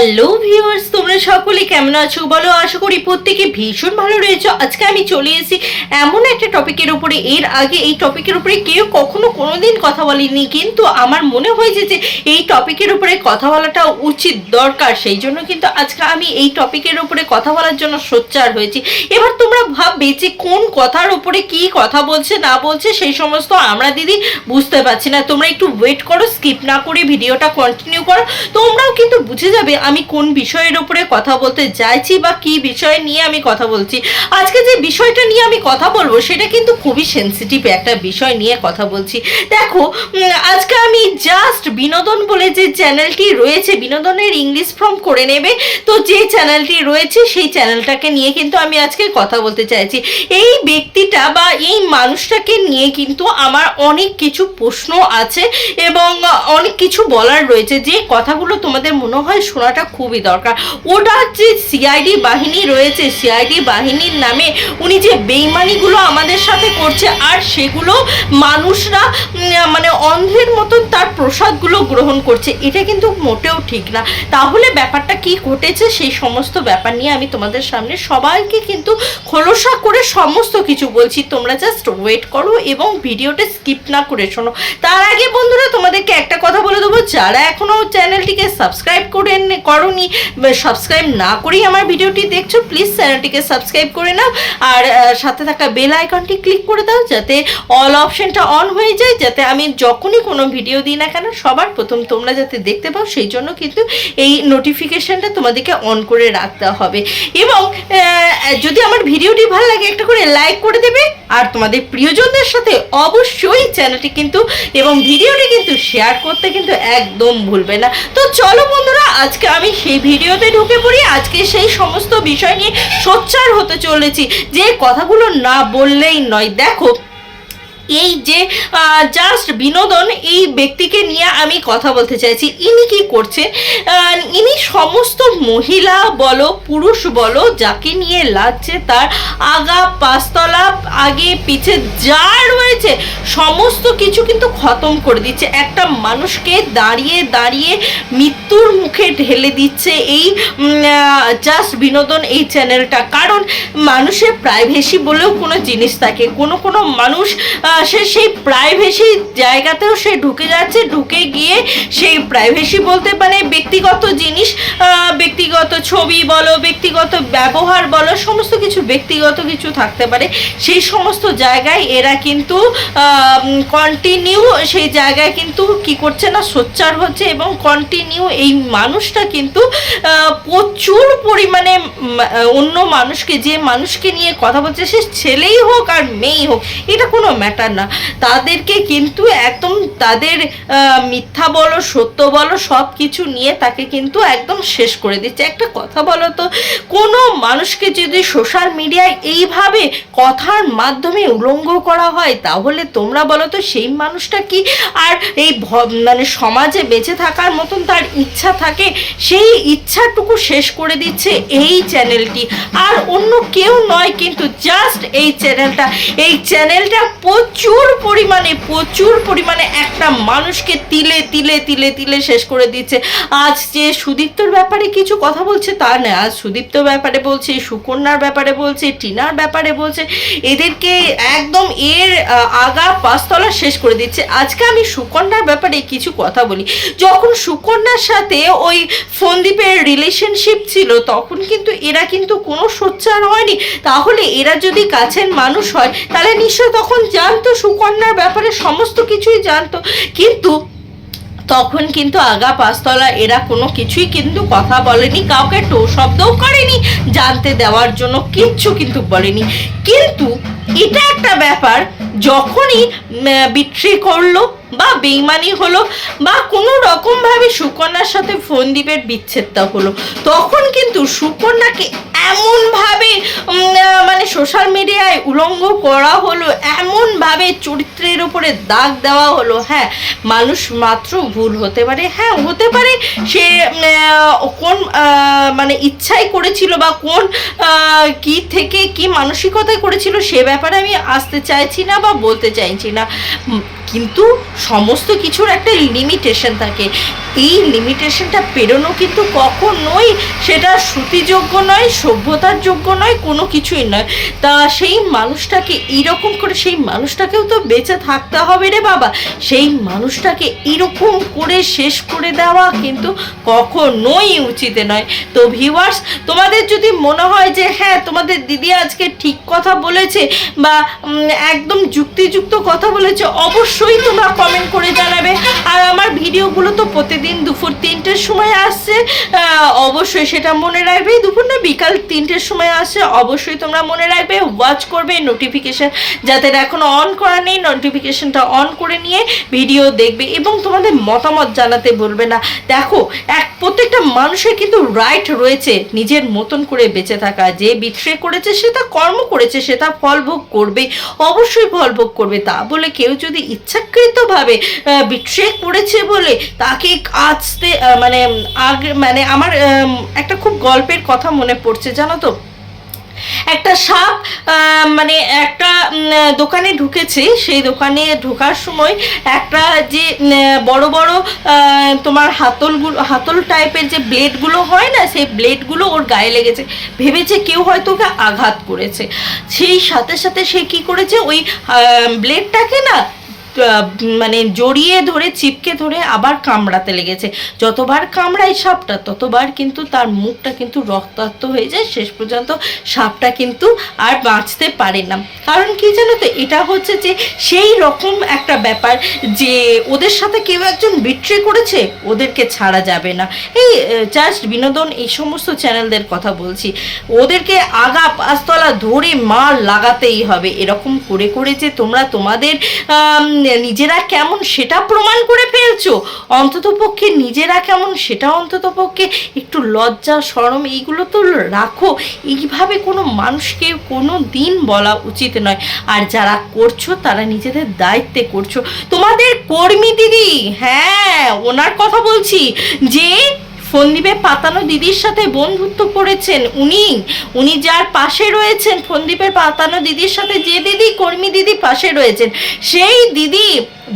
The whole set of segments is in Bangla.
হ্যালো ভিউয়ার্স তোমরা সকলে কেমন আছো? বলো, আশা করি প্রত্যেকে ভীষণ ভালো রয়েছো। আজকে আমি চলে এসেছি এমন একটা টপিকের উপরে। এর আগে এই টপিকের উপরে কেউ কখনো কোনোদিন কথা বলেনি, কিন্তু আমার মনে হয়েছে যে এই টপিকের উপরে কথা বলাটা উচিত দরকার। সেই জন্য কিন্তু আজকে আমি এই টপিকের উপরে কথা বলার জন্য সোচ্চার হয়েছি। এবার তোমরা ভাববে যে কোন কথার উপরে কি কথা বলছে, না বলছে, সেই সমস্ত আমরা দিদি বুঝতে পারছি না। তোমরা একটু ওয়েট করো স্কিপ না করে ভিডিওটা কন্টিনিউ করো। তোমরাও কিন্তু বুঝে যাবে আমি কোন বিষয়ের উপরে কথা বলতে চাইছি বা কি বিষয় নিয়ে আমি কথা বলছি? আজকে যে বিষয়টা নিয়ে আমি কথা বলব, সেটা কিন্তু খুবই সেন্সিটিভ একটা বিষয় নিয়ে কথা বলছি। দেখো আজকে আমি জাস্ট বিনোদন বলে যে চ্যানেলটি রয়েছে, বিনোদনের ইংলিশ ফর্ম করে নেবে, তো যে চ্যানেলটি রয়েছে, সেই চ্যানেলটাকে নিয়ে কিন্তু আমি আজকে কথা বলতে চাইছি। এই ব্যক্তিটা বা এই মানুষটাকে নিয়ে কিন্তু আমার অনেক কিছু প্রশ্ন আছে এবং অনেক কিছু বলার রয়েছে। যে কথাগুলো তোমাদের মনে হয় শোনাটা খুবই দরকার। ওটা যে সিআইডি বাহিনী রয়েছে সিআইডি বাহিনীর নামে উনি যে বেইমানিগুলো আমাদের সাথে করছে, আর সেগুলো মানুষরা মানে অন্ধের মতন তার প্রসাদগুলো গ্রহণ করছে, এটা কিন্তু মোটেও ঠিক না। তাহলে ব্যাপারটা কি ঘটেছে? সেই সমস্ত ব্যাপার নিয়ে আমি তোমাদের সামনে সবাইকে কিন্তু খোলসা করে সমস্ত কিছু বলছি। তোমরা জাস্ট ওয়েট করো এবং ভিডিওটা স্কিপ না করে শোনো। তার আগে বন্ধুরা, তোমাদেরকে একটা কথা বলে দেবো। যারা এখনও চ্যানেলটিকে সাবস্ক্রাইব করে করনি সাবস্ক্রাইব না করেই আমার ভিডিওটি দেখছ প্লিজ চ্যানেলটিকে সাবস্ক্রাইব করে নাও। আর সাথে থাকা বেল আইকনটি ক্লিক করে দাও, যাতে অল অপশনটা অন হয়ে যায়, যাতে আমি যখনই কোনো ভিডিও দিই না কেন, সবার প্রথম তোমরা যাতে দেখতে পাও, সেই জন্য কিন্তু এই নোটিফিকেশনটা তোমাদেরকে অন করে রাখতে হবে। এবং যদি আমার ভিডিওটি ভালো লাগে, একটা করে লাইক করে দেবে, আর তোমাদের প্রিয়জনদের সাথে অবশ্যই চ্যানেলটি কিন্তু এবং ভিডিওটি কিন্তু শেয়ার করতে কিন্তু একদম ভুলবে না। তো চলো বন্ধুরা, আজকে আমি সেই ভিডিওতে ঢুকে পড়ি, আজকে সেই সমস্ত বিষয় নিয়ে সোচ্চার হতে চলেছি। যে কথাগুলো না বললেই নয়, দেখো এই যে জাস্ট বিনোদন, এই ব্যক্তিকে নিয়ে আমি কথা বলতে চাইছি। ইনি কি করছে? ইনি সমস্ত মহিলা বলো, পুরুষ বলো, যাকে নিয়ে লাগছে তার আগা পাঁচতলা, আগে পিছে যা রয়েছে, সমস্ত কিছু কিন্তু খতম করে দিচ্ছে। একটা মানুষকে দাঁড়িয়ে দাঁড়িয়ে মৃত্যুর মুখে ঢেলে দিচ্ছে এই জাস্ট বিনোদন এই চ্যানেলটা কারণ মানুষের প্রাইভেসি বলেও কোনো জিনিস থাকে। কোনো কোনো মানুষ আহ, সে সেই প্রাইভেসি জায়গাতেও সে ঢুকে যাচ্ছে ঢুকে গিয়ে সেই প্রাইভেসি বলতে মানে ব্যক্তিগত জিনিস ব্যক্তিগত ছবি বলো ব্যক্তিগত ব্যবহার বলো সমস্ত কিছু ব্যক্তিগত কিছু থাকতে পারে। সেই সমস্ত জায়গায় এরা কিন্তু কন্টিনিউ সেই জায়গায় কিন্তু কি করছে না সোচ্চার হচ্ছে এবং কন্টিনিউ এই মানুষটা কিন্তু প্রচুর পরিমাণে অন্য মানুষকে যে মানুষকে নিয়ে কথা বলছে সে ছেলেই হোক আর মেয়েই হোক এটা কোনো ম্যাটার না। তাদেরকে কিন্তু একদম তাদের মিথ্যা বলো, সত্য বলো সব কিছু নিয়ে তাকে কিন্তু একদম শেষ করে দিচ্ছে। একটা কথা বলো তো, কোনো মানুষকে যদি সোশ্যাল মিডিয়ায় এইভাবে কথার মাধ্যমে উলঙ্গ করা হয়, তাহলে তোমরা বলো তো সেই মানুষটা কি? আর এই মানে সমাজে বেঁচে থাকার মতন তার ইচ্ছা থাকে, সেই ইচ্ছাটুকু শেষ করে দিচ্ছে এই চ্যানেলটি। আর অন্য কেউ নয় কিন্তু জাস্ট এই চ্যানেলটা। এই চ্যানেলটা প্রচুর পরিমাণে প্রচুর পরিমাণে একটা মানুষকে তিলে তিলে তিলে তিলে শেষ করে দিচ্ছে। আজ যে সুদীপ্তর ব্যাপারে কিছু কথা বলছে, তা না আজ সুদীপ্তর ব্যাপারে বলছে, সুকন্যার ব্যাপারে বলছে, টিনার ব্যাপারে বলছে, এদেরকে একদম এর আগা পাঁচতলা শেষ করে দিচ্ছে। আজকে আমি সুকন্যার ব্যাপারে কিছু কথা বলি। যখন সুকন্যার সাথে ওই ফোনদীপের রিলেশনশিপ ছিল, তখন কিন্তু এরা কিন্তু কোনো সোচ্চার হয়নি। তাহলে এরা যদি কাছের মানুষ হয়, তাহলে নিশ্চয় তখন জানতো সুকন্যার ব্যাপারে সমস্ত কিছুই জানতো, কিন্তু তখন কিন্তু আগা পাঁচতলা এরা কোনো কিছুই কিন্তু কথা বলেনি, কাউকে টো শব্দও করেনি, জানতে দেওয়ার জন্য কিচ্ছু কিন্তু বলেনি। কিন্তু এটা একটা ব্যাপার, যখনই বিক্রি করল বা বেইমানি হলো বা কোনো রকমভাবে সুকন্যার সাথে ফোনদীপের বিচ্ছেদটা হলো। তখন কিন্তু সুকন্যাকে এমনভাবে মানে সোশ্যাল মিডিয়ায় উলঙ্গ করা হলো, এমনভাবে চরিত্রের উপরে দাগ দেওয়া হলো। হ্যাঁ মানুষ মাত্র ভুল হতে পারে। হ্যাঁ হতে পারে সে কোন মানে ইচ্ছাই করেছিল বা কোন কি থেকে কি মানসিকতায় করেছিল সে ব্যাপারে আমি আসতে চাইছি না বা বলতে চাইছি না। কিন্তু সমস্ত কিছুর একটা লিমিটেশন থাকে। এই লিমিটেশনটা পেরোনো কিন্তু কখনোই সেটা শ্রুতিযোগ্য নয়, সভ্যতার যোগ্য নয়, কোনো কিছুই নয়। তা সেই মানুষটাকে এইরকম করে, সেই মানুষটাকেও তো বেঁচে থাকতে হবে রে বাবা। সেই মানুষটাকে এরকম করে শেষ করে দেওয়া কিন্তু কখনোই উচিত নয়। তো ভিউয়ার্স তোমাদের যদি মনে হয় যে হ্যাঁ তোমাদের দিদি আজকে ঠিক কথা বলেছে বা একদম যুক্তিযুক্ত কথা বলেছে, অবশ্যই তোমরা কমেন্ট করে জানাবে। আর আমার ভিডিওগুলো তো প্রতিদিন দুপুর তিনটের সময় আসছে। অবশ্যই সেটা মনে রাখবে। দুপুর না, বিকাল তিনটের সময় আসছে। অবশ্যই তোমরা মনে রাখবে ওয়াচ করবে নোটিফিকেশন যাতে এখনও অন করা নেই নোটিফিকেশানটা অন করে নিয়ে ভিডিও দেখবে এবং তোমাদের মতামত জানাতে বলবে না। দেখো, এক, প্রত্যেকটা মানুষের কিন্তু রাইট রয়েছে নিজের মতন করে বেঁচে থাকা। যে বিট্রে করেছে, সে তা কর্ম করেছে, সে তা ফল ভোগ করবে। অবশ্যই ফল ভোগ করবে। তা বলে কেউ যদি ইচ্ছাকৃতভাবে বিট্রে করেছে বলে তাকে আজতে মানে আগে মানে আমার একটা খুব গল্পের কথা মনে পড়ছে, জানো তো? একটা সাপ মানে একটা দোকানে ঢুকেছে, সেই দোকানে ঢোকার সময় একটা যে বড় বড় তোমার হাতলগুলো, হাতল টাইপের যে ব্লেডগুলো হয় না, সেই ব্লেডগুলো ওর গায়ে লেগেছে। ভেবেছে কেউ হয়তো ওকে আঘাত করেছে। সেই সাথে সাথে সে কি করেছে? ওই ব্লেডটাকে না মানে জড়িয়ে ধরে, চিপকে ধরে আবার কামড়াতে লেগেছে। যতবার কামড়ায় সাপটা, ততবার কিন্তু তার মুখটা কিন্তু রক্তাক্ত হয়ে যায়। শেষ পর্যন্ত সাপটা কিন্তু আর বাঁচতে পারে না। কারণ কি জানো তো, এটা হচ্ছে যে সেই রকম একটা ব্যাপার যে ওদের সাথে কেউ একজন বিট্রে করেছে, ওদেরকে ছাড়া যাবে না। এই জাস্ট বিনোদন, এই সমস্ত চ্যানেলদের কথা বলছি। ওদেরকে আগা পাঁচতলা ধরে মার লাগাতেই হবে। এরকম করে করে যে তোমরা তোমাদের নিজেরা কেমন সেটা প্রমাণ করে ফেলছো? অন্তত পক্ষে নিজেরা কেমন সেটা অন্তত পক্ষে একটু লজ্জা, সরম এইগুলো তো রাখো। এইভাবে কোনো মানুষকে কোনো দিন বলা উচিত নয়। আর যারা করছ, তারা নিজেদের দায়িত্বে করছ। তোমাদের কর্মী দিদি হ্যাঁ ওনার কথা বলছি যে ফন্দীপে পাতানো দিদির সাথে বন্ধুত্ব করেছেন উনি। উনি যার পাশে রয়েছেন ফন্দীপের পাতানো দিদির সাথে যে দিদি, কর্মী দিদি পাশে রয়েছেন। সেই দিদি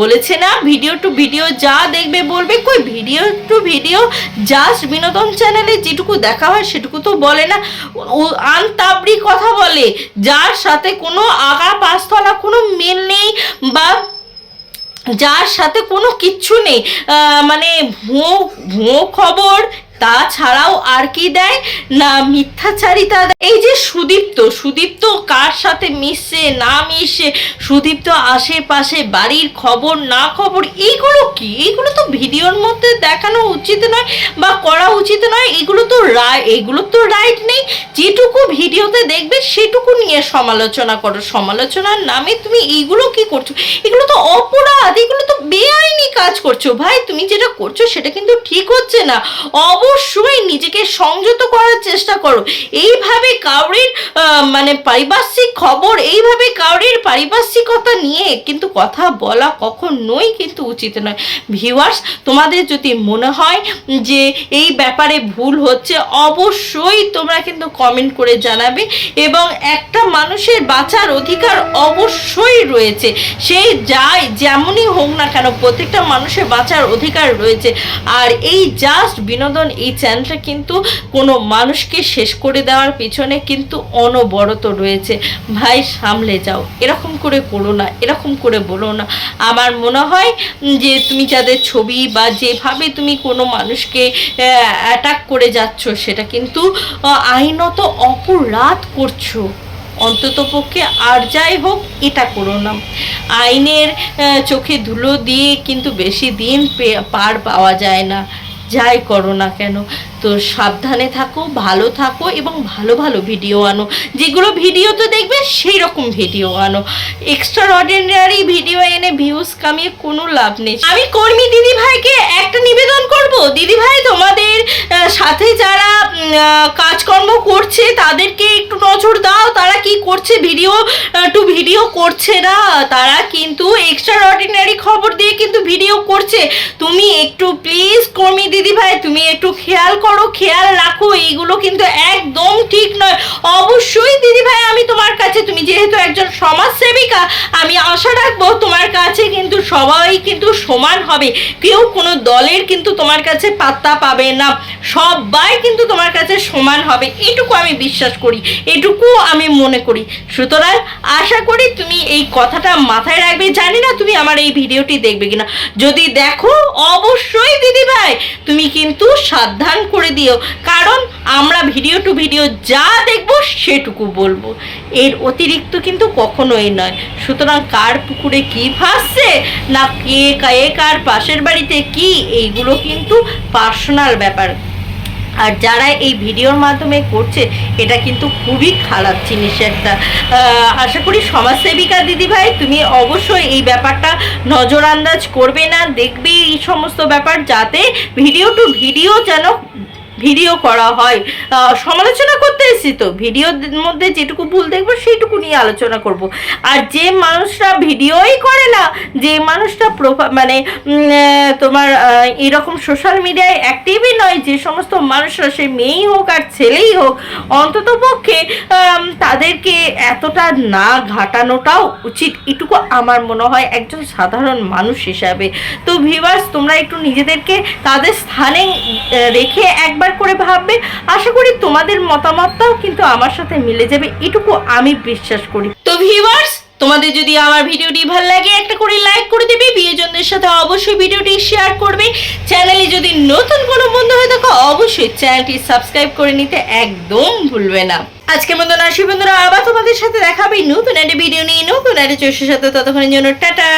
বলেছে না, ভিডিও টু ভিডিও যা দেখবে বলবে, কই ভিডিও টু ভিডিও জাস্ট বিনোদন চ্যানেলে যেটুকু দেখা হয় সেটুকু তো বলে না। আনতাবড়ি কথা বলে, যার সাথে কোনো আগা পাঁচতলা কোনো মিল নেই বা যার সাথে কোনো কিচ্ছু নেই। মানে ভুয়ো ভুয়ো খবর তাছাড়াও আর কি দেয়? না, মিথ্যাচারিতা দেয়। এই যে সুদীপ্ত সুদীপ্ত কার সাথে মিশছে না মিশছে সুদীপ্ত আশেপাশে বাড়ির খবর, না খবর, এইগুলো কি? এইগুলো তো ভিডিওর মধ্যে দেখানো উচিত নয় বা করা উচিত নয়। এগুলো তো রায় এগুলো তো রাইট নেই। যেটুকু ভিডিওতে দেখবে, সেটুকু নিয়ে সমালোচনা করো। সমালোচনার নামে তুমি এইগুলো কি করছ? এগুলো তো অপরাধ, এগুলো তো বেআইনি কাজ করছ। ভাই, তুমি যেটা করছ, সেটা কিন্তু ঠিক হচ্ছে না। অবশ্যই নিজেকে সংযত করার চেষ্টা করো। এইভাবে কাউরির মানে পারিপার্শ্বিক খবর, এইভাবে কাউরির পারিপার্শ্বিকতা নিয়ে কিন্তু কথা বলা কখনোই কিন্তু উচিত নয়। ভিউয়ার্স তোমাদের যদি মনে হয় যে এই ব্যাপারে ভুল হচ্ছে, অবশ্যই তোমরা কিন্তু কমেন্ট করে জানাবে এবং একটা মানুষের বাঁচার অধিকার অবশ্যই রয়েছে। সেই যাই যেমনই হোক না কেন, প্রত্যেকটা মানুষের বাঁচার অধিকার রয়েছে। আর এই জাস্ট বিনোদন এই চ্যানেলটা কিন্তু কোনো মানুষকে শেষ করে দেওয়ার পিছনে কিন্তু অনবরত রয়েছে। ভাই, সামলে যাও। এরকম করে করো না, এরকম করে বলো না। আমার মনে হয় যে তুমি যাদের ছবি বা যেভাবে তুমি কোনো মানুষকে অ্যাটাক করে যাচ্ছ, সেটা কিন্তু আইনত অপরাধ করছ। অন্তত পক্ষে আর যাই হোক, এটা করো না। আইনের চোখে ধুলো দিয়ে কিন্তু বেশি দিন পার পাওয়া যায় না। যাই করো না কেন? তো সাবধানে থাকো, ভালো থাকো এবং ভালো ভালো ভিডিও আনো। যেগুলো ভিডিও তো দেখবে সেই রকম ভিডিও আনো। এক্সট্রা অর্ডিনারি ভিডিও এনে ভিউজ কামিয়ে কোনো লাভ নেই। আমি কর্মী দিদি ভাইকে একটা নিবেদন করব। দিদি ভাই তোমাদের সাথে যারা কাজকর্ম করছে, তাদেরকে একটু নজর দাও, তারা কি করছে ভিডিও টু ভিডিও করছে না, তারা কিন্তু এক্সট্রা অর্ডিনারি খবর দিয়ে কিন্তু ভিডিও করছে। তুমি একটু প্লিজ কর্মী দিদি ভাই, তুমি একটু খেয়াল করো, খেয়াল রাখো, এইগুলো কিন্তু একদম ঠিক নয়। অবশ্যই দিদি ভাই, আমি তোমার কাছে, তুমি যেহেতু একজন সমাজ সেবিকা আমি আশা রাখব তোমার কাছে কিন্তু সবাই কিন্তু সমান হবে। কেউ কোনো দলের কিন্তু তোমার কাছে পাত্তা পাবে না। সবাই কিন্তু তোমার কাছে সমান হবে। এটুকু আমি বিশ্বাস করি, এটুকু আমি মনে করি। সুতরাং আশা করি তুমি এই কথাটা মাথায় রাখবে। জানি না তুমি আমার এই ভিডিওটি দেখবে কিনা। যদি দেখো, অবশ্যই দিদি ভাই তুমি কিন্তু সাবধান করে দিও। কারণ আমরা ভিডিও টু ভিডিও যা দেখব সেটুকু বলব। এর অতিরিক্ত কিন্তু কখনোই নয়। সুতরাং কার পুকুরে কি ভাসছে, না কে কার পাশের বাড়িতে কি, এইগুলো কিন্তু পার্সোনাল ব্যাপার। আর যারা এই ভিডিওর মাধ্যমে করছে, এটা কিন্তু খুবই খারাপ জিনিস একটা। আশা করি সমাজসেবিকা দিদিভাই, তুমি অবশ্যই এই ব্যাপারটা নজর আন্দাজ করবে না, দেখবে এই সমস্ত ব্যাপার যাতে ভিডিও টু ভিডিও যেন ভিডিও করা হয়। সমালোচনা করতে এসেছি তো। ভিডিওর মধ্যে যেটুকু ভুল দেখব, সেইটুকু নিয়ে আলোচনা করব। আর যে মানুষরা ভিডিওই করে না, যে মানুষটা মানে তোমার এরকম সোশ্যাল মিডিয়ায় অ্যাক্টিভই নয়, যে সমস্ত মানুষরা, সে মেয়েই হোক আর ছেলেই হোক, অন্তত পক্ষে তাদেরকে এতটা না ঘাটানোটাও উচিত। এটুকু আমার মনে হয় একজন সাধারণ মানুষ হিসাবে। তো ভিভার্স তোমরা একটু নিজেদেরকে তাদের স্থানে রেখে একবার করে ভাববে। আশা করি তোমাদের মতামতটাও কিন্তু আমার সাথে মিলে যাবে। এটুকু আমি বিশ্বাস করি। তো ভিভার্স তোমাদের যদি আমার ভিডিওটি ভালো লাগে, একটা করে লাইক করে দেবে। বিয়েজনদের সাথে অবশ্যই ভিডিওটি শেয়ার করবে। চ্যানেলে যদি নতুন কোনো বন্ধু হয়ে থাকো, অবশ্যই চ্যানেলটি সাবস্ক্রাইব করে নিতে একদম ভুলবে না। আজকের মতো আসি বন্ধুরা, আবার তোমাদের সাথে দেখাবে নতুন একটা ভিডিও নিয়ে, নতুন একটা চোষের সাথে। ততক্ষণের জন্য টাটা।